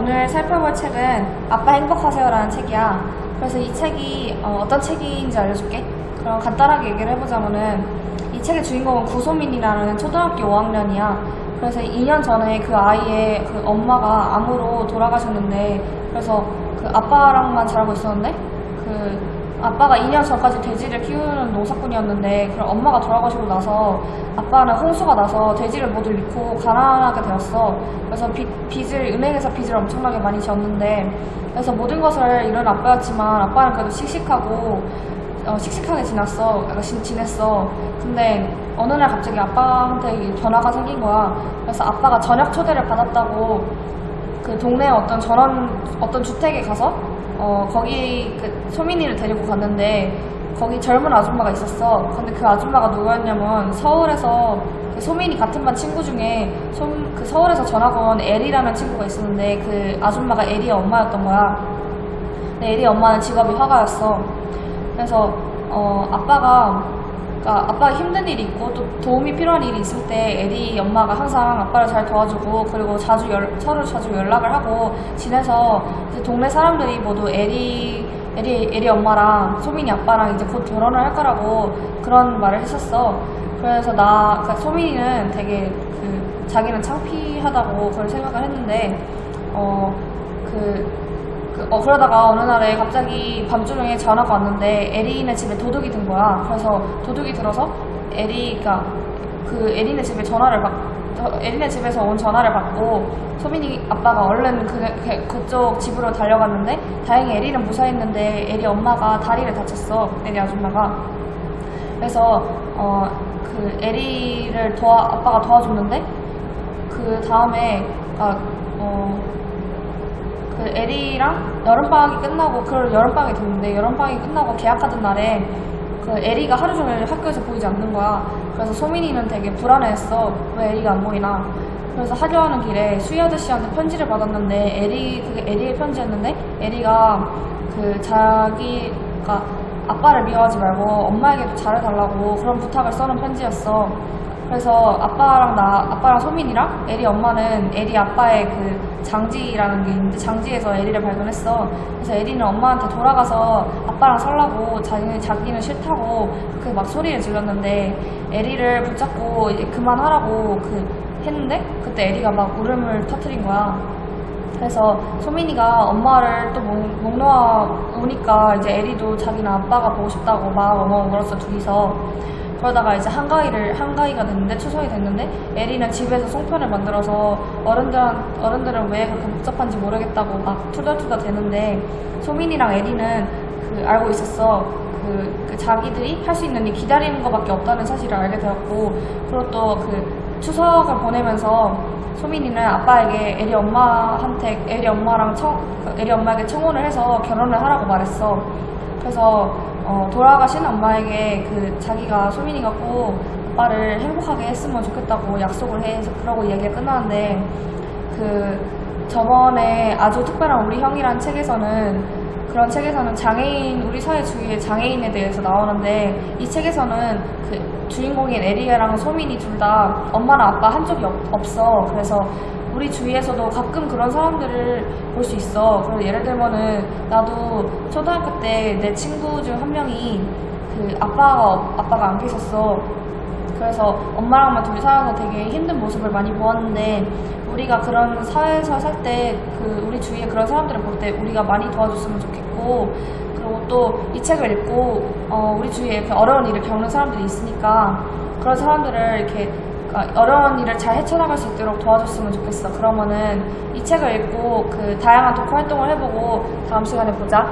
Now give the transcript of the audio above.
오늘 살펴볼 책은 아빠 행복하세요라는 책이야. 그래서 이 책이 어, 떤 책인지 알려줄게. 그럼 간단하게 얘기를 해보자면은 이 책의 주인공은 구소민이라는 초등학교 5학년이야. 그래서 2년 전에 그 아이의 그 엄마가 암으로 돌아가셨는데 그래서 그 아빠랑만 자라고 있었는데 그 아빠가 2년 전까지 돼지를 키우는 농사꾼이었는데 그럼 엄마가 돌아가시고 나서 아빠는 홍수가 나서 돼지를 모두 잃고 가난하게 되었어. 그래서 빚, 빚을 은행에서 빚을 엄청나게 많이 졌는데 그래서 모든 것을 잃은 아빠였지만 아빠는 그래도 씩씩하고 어, 씩씩하게 지났어. 약간 지- 지냈어. 근데 어느 날 갑자기 아빠한테 변화가 생긴 거야. 그래서 아빠가 저녁 초대를 받았다고 그 동네 어떤 전원 어떤 주택에 가서 어 거기 그 소민이를 데리고 갔는데 거기 젊은 아줌마가 있었어. 근데 그 아줌마가 누구였냐면 서울에서 그 소민이 같은 반 친구 중에 소, 그 서울에서 전학 온 에리라는 친구가 있었는데 그 아줌마가 에리의 엄마였던 거야. 근데 에리 엄마는 직업이 화가였어. 그래서 어 아빠가 그러니까 아빠가 힘든 일이 있고 또 도움이 필요한 일이 있을 때 에리 엄마가 항상 아빠를 잘 도와주고 그리고 자주 열, 서로 자주 연락을 하고 지내서 동네 사람들이 모두 에리 에리 에리 엄마랑 소민이 아빠랑 이제 곧 결혼을 할 거라고 그런 말을 했었어. 그래서 나 그러니까 소민이는 되게 그 자기는 창피하다고 그걸 생각을 했는데 어그 그, 어, 그러다가 어느 날에 갑자기 밤중에 전화가 왔는데 에리네 집에 도둑이 든 거야. 그래서 도둑이 들어서 에리가 그 에리네 집에 전화를 받, 저- 에리네 집에서 온 전화를 받고 소민이 아빠가 얼른 그, 그, 그쪽 집으로 달려갔는데 다행히 에리는 무사했는데 에리 엄마가 다리를 다쳤어. 에리 아줌마가. 그래서 어, 그 에리를 도와 아빠가 도와줬는데 그 다음에 아, 어, 그 에리랑 여름방학이 끝나고 그 여름방학이 됐는데 여름방학이 끝나고 계약하던 날에 그 에리가 하루 종일 학교에서 보이지 않는 거야. 그래서 소민이는 되게 불안해했어. 왜 에리가 안 보이나. 그래서 하교하는 길에 수희 아저씨한테 편지를 받았는데 에리 그게 에리의 편지였는데 에리가 그 자기가 아빠를 미워하지 말고 엄마에게도 잘해달라고 그런 부탁을 써놓은 편지였어. 그래서 아빠랑 나, 아빠랑 소민이랑 에리 엄마는 에리 아빠의 그 장지라는 게 있는데 장지에서 에리를 발견했어. 그래서 에리는 엄마한테 돌아가서 아빠랑 살라고 자기는, 자기는 싫다고 그막 소리를 질렀는데 에리를 붙잡고 이제 그만하라고 그 했는데 그때 에리가 막 울음을 터트린 거야. 그래서 소민이가 엄마를 또 목, 목 놓아 우니까 이제 에리도 자기는 아빠가 보고 싶다고 막 엉엉 울었어 둘이서 그러다가 이제 한가위를 한가위가 됐는데 추석이 됐는데 에리는 집에서 송편을 만들어서 어른들한 어른들은 왜 그렇게 복잡한지 모르겠다고 막 투덜투덜 대는데 소민이랑 에리는 그 알고 있었어 그, 그 자기들이 할 수 있는 일 기다리는 것밖에 없다는 사실을 알게 되었고 그리고 또 그 추석을 보내면서 소민이는 아빠에게 에리 엄마한테 에리 엄마랑 청그 에리 엄마에게 청혼을 해서 결혼을 하라고 말했어. 그래서 어, 돌아가신 엄마에게 그 자기가 소민이가 꼭 아빠를 행복하게 했으면 좋겠다고 약속을 해. 그러고 이야기가 끝나는데 그 저번에 아주 특별한 우리 형이란 책에서는 그런 책에서는 장애인 우리 사회 주위의 장애인에 대해서 나오는데 이 책에서는 그 주인공인 에리아랑 소민이 둘 다 엄마나 아빠 한쪽이 없, 없어. 그래서 우리 주위에서도 가끔 그런 사람들을 볼 수 있어. 그래서 예를 들면은 나도 초등학교 때 내 친구 중 한 명이 그 아빠가 없- 아빠가 안 계셨어. 그래서 엄마랑만 둘이 살아서 되게 힘든 모습을 많이 보았는데 우리가 그런 사회에서 살 때 그 우리 주위에 그런 사람들을 볼 때 우리가 많이 도와줬으면 좋겠고 그리고 또 이 책을 읽고 어, 우리 주위에 어려운 일을 겪는 사람들이 있으니까 그런 사람들을 이렇게 어려운 일을 잘 헤쳐나갈 수 있도록 도와줬으면 좋겠어. 그러면은 이 책을 읽고 그 다양한 독후 활동을 해보고 다음 시간에 보자.